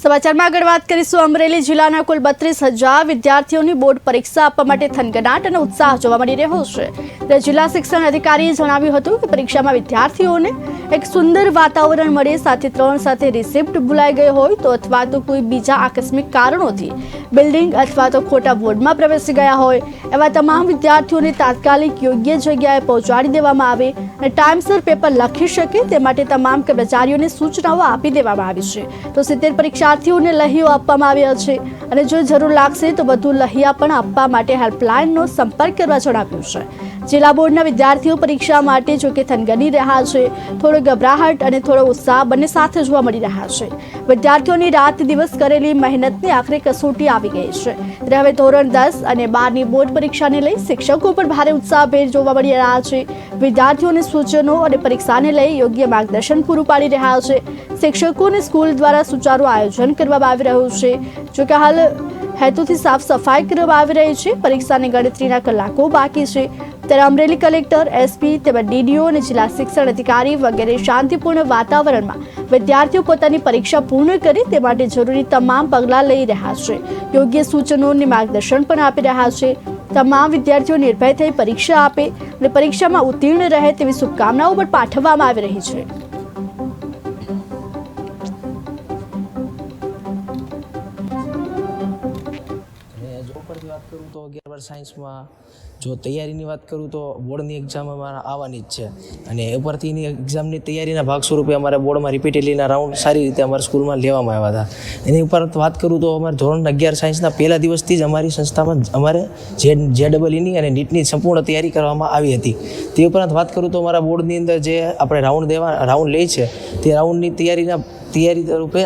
સમાચારમાં આગળ વાત કરીશું. અમરેલી જિલ્લાના કુલ બત્રીસ હજાર વિદ્યાર્થીઓની બોર્ડ પરીક્ષા આપવા માટે થનગનાટ અને ઉત્સાહ જોવા મળી રહ્યો છે. ત્યારે જિલ્લા શિક્ષણ અધિકારીએ જણાવ્યું હતું કે પરીક્ષામાં વિદ્યાર્થીઓને એક સુંદર વાતાવરણ મળે, સાથે ત્રણ સાથે રિસિપ્ટ ભૂલાઈ ગઈ હોય તો અથવા તો કોઈ બીજા આકસ્મિક કારણોથી બિલ્ડિંગ અથવા તો ખોટા બોર્ડમાં પ્રવેશી ગયા હોય, એવા તમામ વિદ્યાર્થીઓને તાત્કાલિક યોગ્ય જગ્યાએ પહોંચાડી દેવામાં આવે અને ટાઈમસર પેપર લખી શકે તે માટે તમામ કર્મચારીઓને સૂચનાઓ આપી દેવામાં આવી છે. તો સિત્તેર પરીક્ષાર્થીઓને લહીઓ આપવામાં આવ્યા છે. અને જો જરૂર લાગશે તો વધુ લહિયા પણ આપવા માટે હેલ્પલાઇનનો સંપર્ક કરવા જણાવ્યું છે. જિલ્લા બોર્ડના વિદ્યાર્થીઓ પરીક્ષા માટે જોકે થનગની રહ્યા છે. થોડો ગભરાહટ અને થોડો ઉત્સાહ બંને સાથે જોવા મળી રહ્યા છે. વિદ્યાર્થીઓની રાત દિવસ કરેલી મહેનતની આખરે કસોટી આવી ગઈ છે. હવે ધોરણ દસ અને બારની બોર્ડ પરીક્ષાને લઈ શિક્ષકો પણ ભારે ઉત્સાહભેર જોવા મળી રહ્યા છે. વિદ્યાર્થીઓને સૂચનો અને પરીક્ષાને લઈ યોગ્ય માર્ગદર્શન પૂરું પાડી રહ્યા છે. શિક્ષકોને સ્કૂલ દ્વારા સુચારું આયોજન કરવામાં આવી રહ્યું છે. જોકે હાલ હેતુથી સાફ સફાઈ કરવામાં આવી રહી છે. પરીક્ષાની ગણતરીના કલાકો બાકી છે. ત્યારે અમરેલી કલેક્ટર એસપી તેમજ ડીડીઓ અને જિલ્લા શિક્ષણ અધિકારી વગેરે શાંતિપૂર્ણ વાતાવરણમાં વિદ્યાર્થીઓ પોતાની પરીક્ષા પૂર્ણ કરી તે માટે જરૂરી તમામ પગલાં લઈ રહ્યા છે. યોગ્ય સૂચનો અને માર્ગદર્શન પણ આપી રહ્યા છે. તમામ વિદ્યાર્થીઓ નિર્ભય થઈ પરીક્ષા આપે અને પરીક્ષામાં ઉત્તીર્ણ રહે તેવી શુભકામનાઓ પણ પાઠવવામાં આવી રહી છે. કરું તો અગિયાર બાર સાયન્સમાં જો તૈયારીની વાત કરું તો બોર્ડની એક્ઝામ અમારે આવવાની જ છે. અને ઉપરથી એની એક્ઝામની તૈયારીના ભાગ સ્વરૂપે અમારે બોર્ડમાં રિપીટેડલીના રાઉન્ડ સારી રીતે અમારા સ્કૂલમાં લેવામાં આવ્યા હતા. એની ઉપર વાત કરું તો અમારે ધોરણ અગિયાર સાયન્સના પહેલા દિવસથી જ અમારી સંસ્થામાં અમારે જે જે ડબલ અને નીટની સંપૂર્ણ તૈયારી કરવામાં આવી હતી. તે ઉપરાંત વાત કરું તો અમારા બોર્ડની અંદર જે આપણે રાઉન્ડ દેવા, રાઉન્ડ લે છે, તે રાઉન્ડની તૈયારીના, તૈયારી રૂપે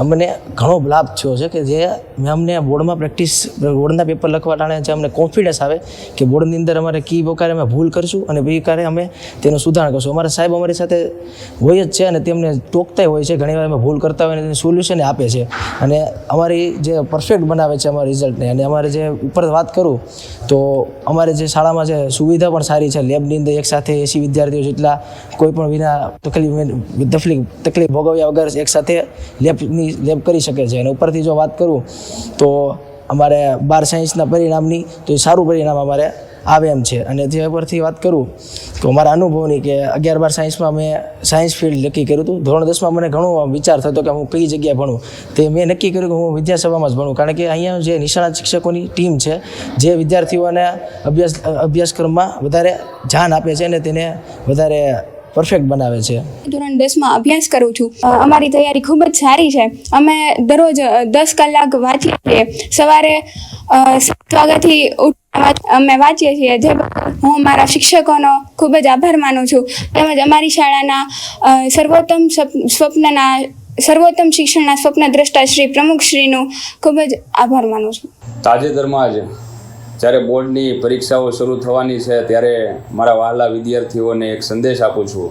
અમને ઘણો લાભ થયો છે કે જે મેં અમને બોર્ડમાં પ્રેક્ટિસ, બોર્ડના પેપર લખવા ટાણે જે અમને કોન્ફિડન્સ આવે કે બોર્ડની અંદર અમારે કી પ્રકારે અમે ભૂલ કરશું અને બી કારે અમે તેનું સુધારણ કરશું. અમારા સાહેબ અમારી સાથે હોય જ છે અને તેમને ટોકતા હોય છે, ઘણીવાર અમે ભૂલ કરતા હોય અને તેનું સોલ્યુશન આપે છે. અને અમારી જે પરફેક્ટ બનાવે છે અમારા રિઝલ્ટને અને અમારે જે ઉપર વાત કરું તો અમારે જે શાળામાં જે સુવિધા પણ સારી છે લેબની અંદર એકસાથે એસી વિદ્યાર્થીઓ જેટલા કોઈ પણ વિના તકલીફ તકલીફ તકલીફ ભોગવ્યા વગર એક સાથે લેબની લેબ કરી શકે છે. અને ઉપરથી જો વાત કરું તો અમારે બાર સાયન્સના પરિણામની તો એ સારું પરિણામ અમારે આવે એમ છે. અને જે ઉપરથી વાત કરું તો મારા અનુભવની કે અગિયાર બાર સાયન્સમાં મેં સાયન્સ ફિલ્ડ નક્કી કર્યું હતું. ધોરણ દસમાં મને ઘણો વિચાર થતો કે હું કઈ જગ્યાએ ભણું. તે મેં નક્કી કર્યું કે હું વિદ્યાસભામાં જ ભણું. કારણ કે અહીંયા જે નિષ્ણાત શિક્ષકોની ટીમ છે, જે વિદ્યાર્થીઓને અભ્યાસ અભ્યાસક્રમમાં વધારે ધ્યાન આપે છે અને તેને વધારે પરફેક્ટ બનાવે છે. ધોરણ દસમાં અભ્યાસ કરું છું. અમારી તૈયારી ખૂબ જ સારી છે. અમે દરરોજ દસ કલાક વાંચીએ છીએ. સવારે સાત વાગ્યાથી અમે વાંચીએ છીએ. જે હું મારા શિક્ષકોનો ખૂબ જ આભાર માનું છું. તેમજ અમારી શાળાના સર્વોત્તમ સ્વપ્નના સર્વોત્તમ શિક્ષણના સ્વપ્ન દ્રષ્ટા શ્રી પ્રમુખ શ્રીનું ખૂબ જ આભાર માનું છું. તાજેતરમાં જ જ્યારે બોર્ડની પરીક્ષાઓ શરૂ થવાની છે, ત્યારે મારા વહાલા વિદ્યાર્થીઓને એક સંદેશ આપું છું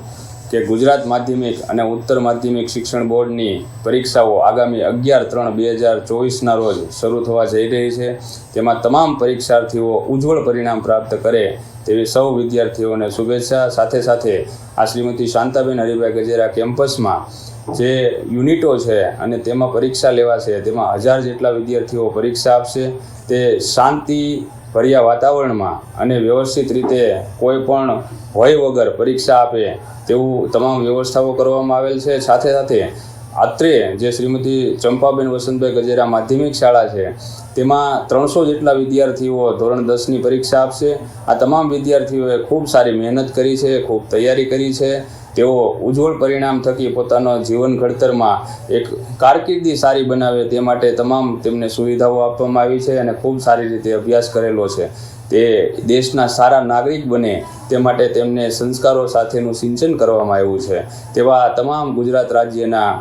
કે ગુજરાત માધ્યમિક અને ઉત્તર માધ્યમિક શિક્ષણ બોર્ડની પરીક્ષાઓ આગામી અગિયાર ત્રણ બે હજાર ચોવીસના રોજ શરૂ થવા જઈ રહી છે. તેમાં તમામ પરીક્ષાર્થીઓ ઉજ્જવળ પરિણામ પ્રાપ્ત કરે તેવી સૌ વિદ્યાર્થીઓને શુભેચ્છા. સાથે સાથે આ શ્રીમતી શાંતાબેન હરિભાઈ ગજેરા કેમ્પસમાં જે યુનિટો છે અને તેમાં પરીક્ષા લેવાશે, તેમાં હજાર જેટલા વિદ્યાર્થીઓ પરીક્ષા આપશે. તે શાંતિ ભર્યા વાતાવરણમાં અને વ્યવસ્થિત રીતે કોઈ પણ ભય વગર પરીક્ષા આપે તેવું તમામ વ્યવસ્થાઓ કરવામાં આવેલ છે. સાથે સાથે આત્રે જે શ્રીમતી ચંપાબેન વસંતભાઈ ગજેરા માધ્યમિક શાળા છે, તેમાં ત્રણસો જેટલા વિદ્યાર્થીઓ ધોરણ દસની પરીક્ષા આપશે. આ તમામ વિદ્યાર્થીઓએ ખૂબ સારી મહેનત કરી છે, ખૂબ તૈયારી કરી છે તેઓ ઉજ્જવળ પરિણામ થકી પોતાના જીવન ઘડતરમાં એક કારકિર્દી સારી બનાવે તે માટે તમામ તેમને સુવિધાઓ આપવામાં આવી છે અને ખૂબ સારી રીતે અભ્યાસ કરેલો છે. તે દેશના સારા નાગરિક બને તે માટે તેમને સંસ્કારો સાથેનું સિંચન કરવામાં આવ્યું છે. તેવા તમામ ગુજરાત રાજ્યના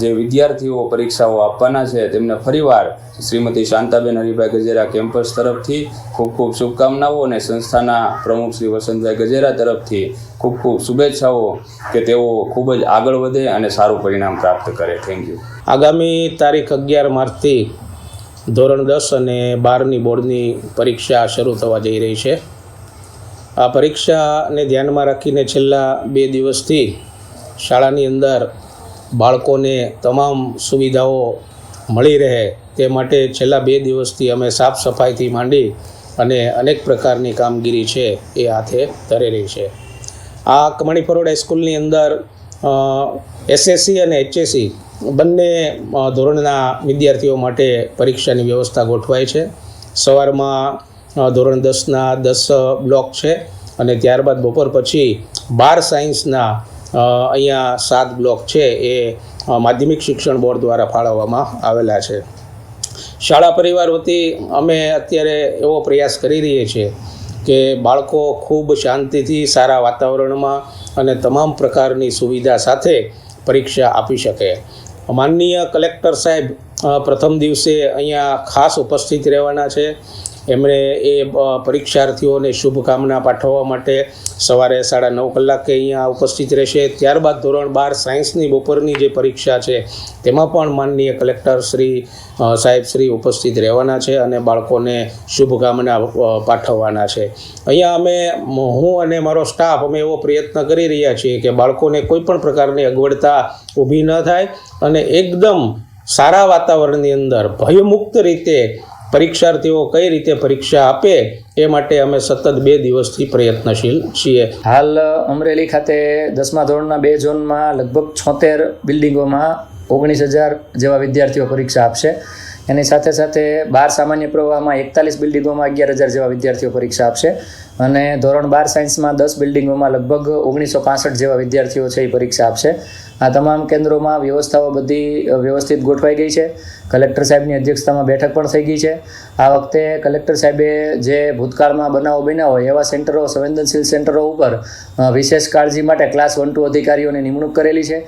જે વિદ્યાર્થીઓ પરીક્ષાઓ આપવાના છે, તેમને ફરીવાર શ્રીમતી શાંતાબેન હરિભાઈ ગજેરા કેમ્પસ તરફથી ખૂબ ખૂબ શુભકામનાઓ અને સંસ્થાના પ્રમુખ શ્રી વસંતભાઈ ગજેરા તરફથી ખૂબ ખૂબ શુભેચ્છાઓ કે તેઓ ખૂબ જ આગળ વધે અને સારું પરિણામ પ્રાપ્ત કરે. થેન્ક યુ આગામી તારીખ અગિયાર માર્ચથી ધોરણ દસ અને બારની બોર્ડની પરીક્ષા શરૂ થવા જઈ રહી છે. આ પરીક્ષાને ધ્યાનમાં રાખીને છેલ્લા બે દિવસથી શાળાની અંદર બાળકોને તમામ સુવિધાઓ મળી રહે તે માટે છેલ્લા બે દિવસથી અમે સાફ સફાઈથી માંડી અને અનેક પ્રકારની કામગીરી છે એ હાથે ધરી રહી છે. આ કમણી ફરોડ હાઈસ્કૂલની અંદર એસએસસી અને એચએસસી બંને ધોરણના વિદ્યાર્થીઓ માટે પરીક્ષાની વ્યવસ્થા ગોઠવાય છે. સવારમાં ધોરણ દસના દસ બ્લોક છે અને ત્યારબાદ બપોર પછી બાર સાયન્સના અહીંયા સાત બ્લોક છે એ માધ્યમિક શિક્ષણ બોર્ડ દ્વારા ફાળવવામાં આવેલા છે. શાળા પરિવાર વતી અમે અત્યારે એવો પ્રયાસ કરી રહીએ છીએ કે બાળકો ખૂબ શાંતિથી સારા વાતાવરણમાં અને તમામ પ્રકારની સુવિધા સાથે પરીક્ષા આપી શકે. માનનીય કલેક્ટર સાહેબ પ્રથમ દિવસે અહીંયા ખાસ ઉપસ્થિત રહેવાના છે. એમણે એ પરીક્ષાર્થીઓને શુભકામના પાઠવવા માટે સવારે સાડા નવ કલાકે અહીંયા ઉપસ્થિત રહેશે. ત્યારબાદ ધોરણ બાર સાયન્સની બપોરની જે પરીક્ષા છે, તેમાં પણ માનનીય કલેક્ટર શ્રી સાહેબ શ્રી ઉપસ્થિત રહેવાના છે અને બાળકોને શુભકામના પાઠવવાના છે. અહીંયા અમે, હું અને મારો સ્ટાફ અમે એવો પ્રયત્ન કરી રહ્યા છીએ કે બાળકોને કોઈ પણ પ્રકારની અગવડતા ઊભી ન થાય અને એકદમ સારા વાતાવરણની અંદર ભયમુક્ત રીતે પરીક્ષાર્થીઓ કઈ રીતે પરીક્ષા આપે એ માટે અમે સતત બે દિવસથી પ્રયત્નશીલ છીએ. હાલ અમરેલી ખાતે દસમા ધોરણના બે ઝોનમાં લગભગ છોતેર બિલ્ડિંગોમાં ઓગણીસ હજાર જેવા વિદ્યાર્થીઓ પરીક્ષા આપશે. એની સાથે સાથે બાર સામાન્ય પ્રવાહમાં એકતાલીસ બિલ્ડિંગોમાં અગિયાર હજાર જેવા વિદ્યાર્થીઓ પરીક્ષા આપશે. અને ધોરણ બાર સાયન્સમાં દસ બિલ્ડિંગોમાં લગભગ ઓગણીસો પાસઠ જેવા વિદ્યાર્થીઓ છે એ પરીક્ષા આપશે. આ તમામ કેન્દ્રોમાં વ્યવસ્થાઓ બધી વ્યવસ્થિત ગોઠવાઈ ગઈ છે. કલેક્ટર સાહેબની અધ્યક્ષતામાં બેઠક પણ થઈ ગઈ છે. આ વખતે કલેક્ટર સાહેબે જે ભૂતકાળમાં બનાવો બન્યા હોય એવા સેન્ટરો, સંવેદનશીલ સેન્ટરો ઉપર વિશેષ કાળજી માટે ક્લાસ વન ટુ અધિકારીઓની નિમણૂક કરેલી છે.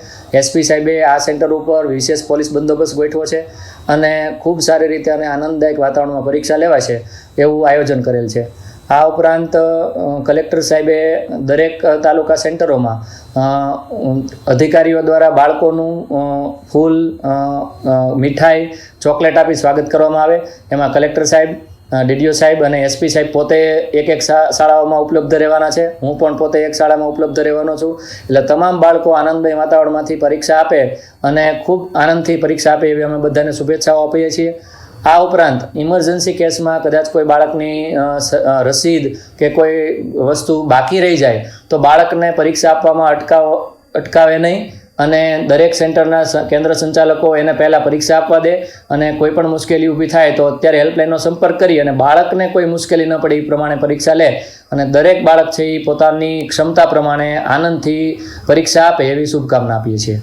એસપી સાહેબે આ સેન્ટર ઉપર વિશેષ પોલીસ બંદોબસ્ત ગોઠવો છે અને ખૂબ સારી રીતે અને આનંદદાયક વાતાવરણમાં પરીક્ષા લેવાશે એવું આયોજન કરેલ છે. આ ઉપરાંત કલેક્ટર સાહેબે દરેક તાલુકા સેન્ટરોમાં અધિકારીઓ દ્વારા બાળકોનું ફૂલ મીઠાઈ, ચોકલેટ આપી સ્વાગત કરવામાં આવે. એમાં કલેક્ટર સાહેબ ડીડીઓ સાહેબ અને એસપી સાહેબ પોતે એક એક શાળાઓમાં ઉપલબ્ધ રહેવાના છે. હું પણ પોતે એક શાળામાં ઉપલબ્ધ રહેવાનો છું. એટલે તમામ બાળકો આનંદમય વાતાવરણમાંથી પરીક્ષા આપે અને ખૂબ આનંદથી પરીક્ષા આપે એવી અમે બધાને શુભેચ્છાઓ આપીએ છીએ. આ ઉપરાંત ઇમરજન્સી કેસમાં કદાચ કોઈ બાળકની રસીદ કે કોઈ વસ્તુ બાકી રહી જાય, તો બાળકને પરીક્ષા આપવામાં અટકાવ, અટકાવે નહીં અને દરેક સેન્ટરના કેન્દ્ર સંચાલકો એને પહેલાં પરીક્ષા આપવા દે અને કોઈ પણ મુશ્કેલી ઊભી થાય તો અત્યારે હેલ્પલાઇનનો સંપર્ક કરી અને બાળકને કોઈ મુશ્કેલી ન પડે એ પ્રમાણે પરીક્ષા લે અને દરેક બાળક છે એ પોતાની ક્ષમતા પ્રમાણે આનંદથી પરીક્ષા આપે એવી શુભકામના આપીએ છીએ.